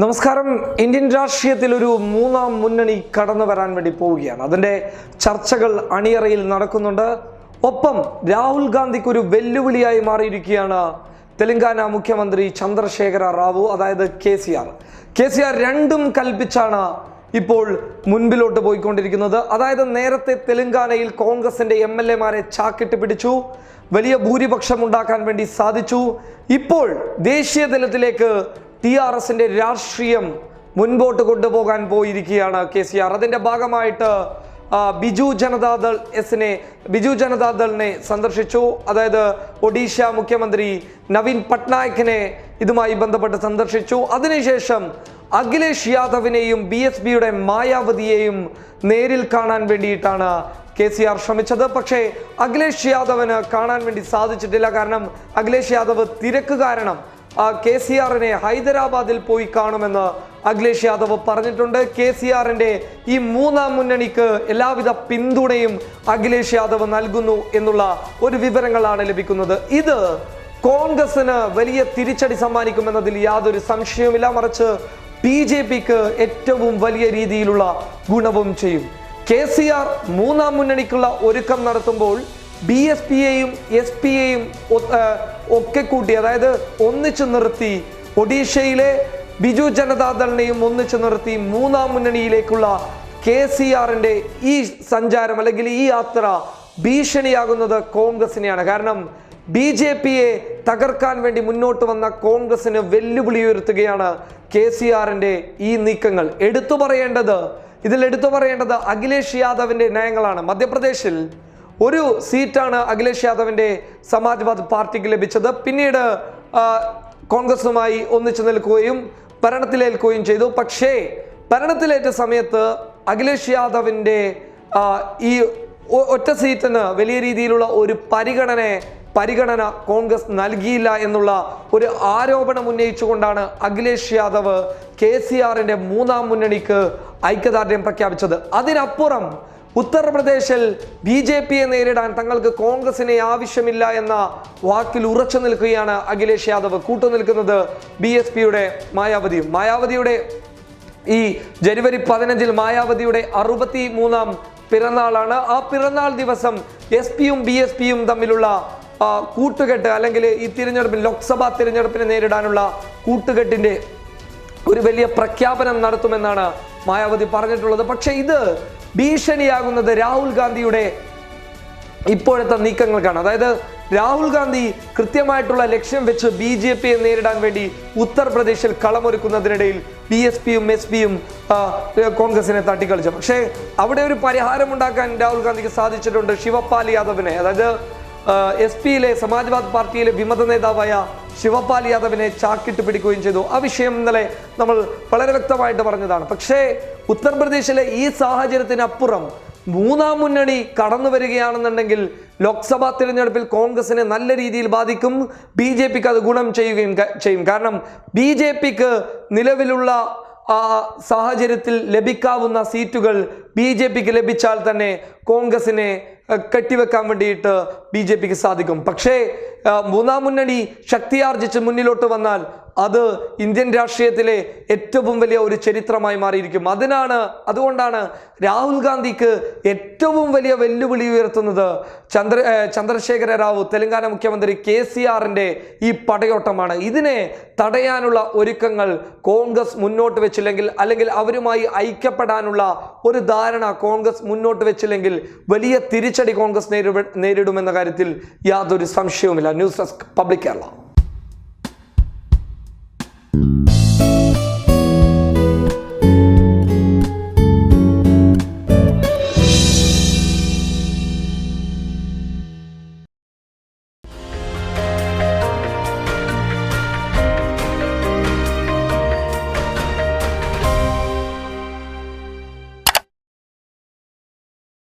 നമസ്കാരം. ഇന്ത്യൻ രാഷ്ട്രീയത്തിൽ ഒരു മൂന്നാം മുന്നണി കടന്നു വരാൻ വേണ്ടി പോവുകയാണ്. അതിന്റെ ചർച്ചകൾ അണിയറയിൽ നടക്കുന്നുണ്ട്. ഒപ്പം രാഹുൽ ഗാന്ധിക്ക് ഒരു വെല്ലുവിളിയായി മാറിയിരിക്കുകയാണ് തെലങ്കാന മുഖ്യമന്ത്രി ചന്ദ്രശേഖര റാവു അതായത് K C R. K C R രണ്ടും കൽപ്പിച്ചാണ് ഇപ്പോൾ മുൻപിലോട്ട് പോയിക്കൊണ്ടിരിക്കുന്നത്. അതായത് നേരത്തെ തെലങ്കാനയിൽ കോൺഗ്രസിന്റെ എം എൽ എമാരെ ചാക്കിട്ട് പിടിച്ചു വലിയ ഭൂരിപക്ഷം ഉണ്ടാക്കാൻ വേണ്ടി സാധിച്ചു. ഇപ്പോൾ ദേശീയ തലത്തിലേക്ക് ടി ആർ എസിന്റെ രാഷ്ട്രീയം മുൻപോട്ട് കൊണ്ടുപോകാൻ പോയിരിക്കുകയാണ് കെ സി ആർ. അതിന്റെ ഭാഗമായിട്ട് ബിജു ജനതാദൾ എസിനെ ബിജു ജനതാദളിനെ സന്ദർശിച്ചു. അതായത് ഒഡീഷ മുഖ്യമന്ത്രി നവീൻ പട്നായിക്കിനെ ഇതുമായി ബന്ധപ്പെട്ട് സന്ദർശിച്ചു. അതിനുശേഷം അഖിലേഷ് യാദവിനെയും ബി എസ് പിയുടെ മായാവതിയെയും നേരിൽ കാണാൻ വേണ്ടിയിട്ടാണ് കെ സി ആർ ശ്രമിച്ചത്. പക്ഷേ അഖിലേഷ് യാദവിന് കാണാൻ വേണ്ടി സാധിച്ചിട്ടില്ല. കാരണം അഖിലേഷ് യാദവ് തിരക്ക് കാരണം കെ സി ആറിനെ ഹൈദരാബാദിൽ പോയി കാണുമെന്ന് അഖിലേഷ് യാദവ് പറഞ്ഞിട്ടുണ്ട്. കെ സി ആറിന്റെ ഈ മൂന്നാം മുന്നണിക്ക് എല്ലാവിധ പിന്തുണയും അഖിലേഷ് യാദവ് നൽകുന്നു എന്നുള്ള ഒരു വിവരങ്ങളാണ് ലഭിക്കുന്നത്. ഇത് കോൺഗ്രസിന് വലിയ തിരിച്ചടി സമ്മാനിക്കുമെന്നതിൽ യാതൊരു സംശയവുമില്ല. മറിച്ച് ബി ജെ പിക്ക് ഏറ്റവും വലിയ രീതിയിലുള്ള ഗുണവും ചെയ്യും. കെ സി ആർ മൂന്നാം മുന്നണിക്കുള്ള ഒരുക്കം നടത്തുമ്പോൾ ബി എസ് പിയെയും എസ് പിയെയും ഒക്കെ കൂട്ടി അതായത് ഒന്നിച്ചു നിർത്തി ഒഡീഷയിലെ ബിജു ജനതാദളിനെയും ഒന്നിച്ചു നിർത്തി മൂന്നാം മുന്നണിയിലേക്കുള്ള കെ സി ആറിന്റെ ഈ സഞ്ചാരം അല്ലെങ്കിൽ ഈ യാത്ര ഭീഷണിയാകുന്നത് കോൺഗ്രസിനെയാണ്. കാരണം ബി ജെ പിയെ തകർക്കാൻ വേണ്ടി മുന്നോട്ട് വന്ന കോൺഗ്രസിന് വെല്ലുവിളി ഉയർത്തുകയാണ് കെ സി ആറിന്റെ ഈ നീക്കങ്ങൾ. എടുത്തു പറയേണ്ടത് ഇതിൽ എടുത്തു പറയേണ്ടത് അഖിലേഷ് യാദവിന്റെ നയങ്ങളാണ്. മധ്യപ്രദേശിൽ ഒരു സീറ്റാണ് അഖിലേഷ് യാദവിന്റെ സമാജ്വാദ് പാർട്ടിക്ക് ലഭിച്ചത്. പിന്നീട് കോൺഗ്രസുമായി ഒന്നിച്ചു നിൽക്കുകയും ഭരണത്തിലേൽക്കുകയും ചെയ്തു. പക്ഷേ ഭരണത്തിലേറ്റ സമയത്ത് അഖിലേഷ് യാദവിന്റെ ഈ ഒറ്റ സീറ്റിന് വലിയ രീതിയിലുള്ള ഒരു പരിഗണന പരിഗണന കോൺഗ്രസ് നൽകിയില്ല എന്നുള്ള ഒരു ആരോപണം ഉന്നയിച്ചുകൊണ്ടാണ് അഖിലേഷ് യാദവ് കെ സി ആറിന്റെ മൂന്നാം മുന്നണിക്ക് ഐക്യദാർഢ്യം പ്രഖ്യാപിച്ചത്. അതിനപ്പുറം ഉത്തർപ്രദേശിൽ ബി ജെ പിയെ നേരിടാൻ തങ്ങൾക്ക് കോൺഗ്രസിനെ ആവശ്യമില്ല എന്ന വാക്കിൽ ഉറച്ചു നിൽക്കുകയാണ് അഖിലേഷ് യാദവ്. കൂട്ടുനിൽക്കുന്നത് ബി എസ് പിയുടെ മായാവതിയും. മായാവതിയുടെ ഈ ജനുവരി പതിനഞ്ചിൽ മായാവതിയുടെ അറുപത്തി മൂന്നാം പിറന്നാളാണ്. ആ പിറന്നാൾ ദിവസം എസ് പിയും ബി എസ് പിയും തമ്മിലുള്ള കൂട്ടുകെട്ട് അല്ലെങ്കിൽ ഈ തിരഞ്ഞെടുപ്പിൽ ലോക്സഭാ തിരഞ്ഞെടുപ്പിനെ നേരിടാനുള്ള കൂട്ടുകെട്ടിന്റെ ഒരു വലിയ പ്രഖ്യാപനം നടത്തുമെന്നാണ് മായാവതി പറഞ്ഞിട്ടുള്ളത്. പക്ഷേ ഇത് ഭീഷണിയാകുന്നത് രാഹുൽ ഗാന്ധിയുടെ ഇപ്പോഴത്തെ നീക്കങ്ങൾക്കാണ്. അതായത് രാഹുൽ ഗാന്ധി കൃത്യമായിട്ടുള്ള ലക്ഷ്യം വെച്ച് ബി ജെ പിയെ നേരിടാൻ വേണ്ടി ഉത്തർപ്രദേശിൽ കളമൊരുക്കുന്നതിനിടയിൽ ബി എസ് പിയും എസ് പിയും കോൺഗ്രസിനെ തട്ടിക്കളിച്ചു. പക്ഷേ അവിടെ ഒരു പരിഹാരം ഉണ്ടാക്കാൻ രാഹുൽ ഗാന്ധിക്ക് സാധിച്ചിട്ടുണ്ട് ശിവപാൽ യാദവിനെ. അതായത് എസ് പിയിലെ സമാജ്വാദ് പാർട്ടിയിലെ വിമത നേതാവായ ശിവപാൽ യാദവിനെ ചാക്കിട്ട് പിടിക്കുകയും ചെയ്തു. ആ വിഷയം ഇന്നലെ നമ്മൾ വളരെ വ്യക്തമായിട്ട് പറഞ്ഞതാണ്. പക്ഷേ ഉത്തർപ്രദേശിലെ ഈ സാഹചര്യത്തിനപ്പുറം മൂന്നാം മുന്നണി കടന്നു വരികയാണെന്നുണ്ടെങ്കിൽ ലോക്സഭാ തിരഞ്ഞെടുപ്പിൽ കോൺഗ്രസിനെ നല്ല രീതിയിൽ ബാധിക്കും ബി ജെ പിക്ക് അത് ഗുണം ചെയ്യുകയും ചെയ്യും. കാരണം ബി ജെ പിക്ക് നിലവിലുള്ള ആ സാഹചര്യത്തിൽ ലഭിക്കാവുന്ന സീറ്റുകൾ ബി ജെ പിക്ക് ലഭിച്ചാൽ തന്നെ കോൺഗ്രസിനെ കെട്ടിവെക്കാൻ വേണ്ടിയിട്ട് ബി ജെ പിക്ക് സാധിക്കും. പക്ഷേ മൂന്നാം മുന്നണി ശക്തിയാർജിച്ച് മുന്നിലോട്ട് വന്നാൽ അത് ഇന്ത്യൻ രാഷ്ട്രീയത്തിലെ ഏറ്റവും വലിയ ഒരു ചരിത്രമായി മാറിയിരിക്കും. അതിനാണ് അതുകൊണ്ടാണ് രാഹുൽ ഗാന്ധിക്ക് ഏറ്റവും വലിയ വെല്ലുവിളി ഉയർത്തുന്നത് ചന്ദ്ര ചന്ദ്രശേഖര റാവു തെലങ്കാന മുഖ്യമന്ത്രി കെ സി ആറിന്റെ ഈ പടയോട്ടമാണ്. ഇതിനെ തടയാനുള്ള ഒരുക്കങ്ങൾ കോൺഗ്രസ് മുന്നോട്ട് വെച്ചില്ലെങ്കിൽ അല്ലെങ്കിൽ അവരുമായി ഐക്യപ്പെടാനുള്ള ഒരു ധാരണ കോൺഗ്രസ് മുന്നോട്ട് വെച്ചില്ലെങ്കിൽ വലിയ തിരിച്ചടി കോൺഗ്രസ് നേരിടുമെന്ന കാര്യത്തിൽ യാതൊരു സംശയവുമില്ല. News desk public Kerala.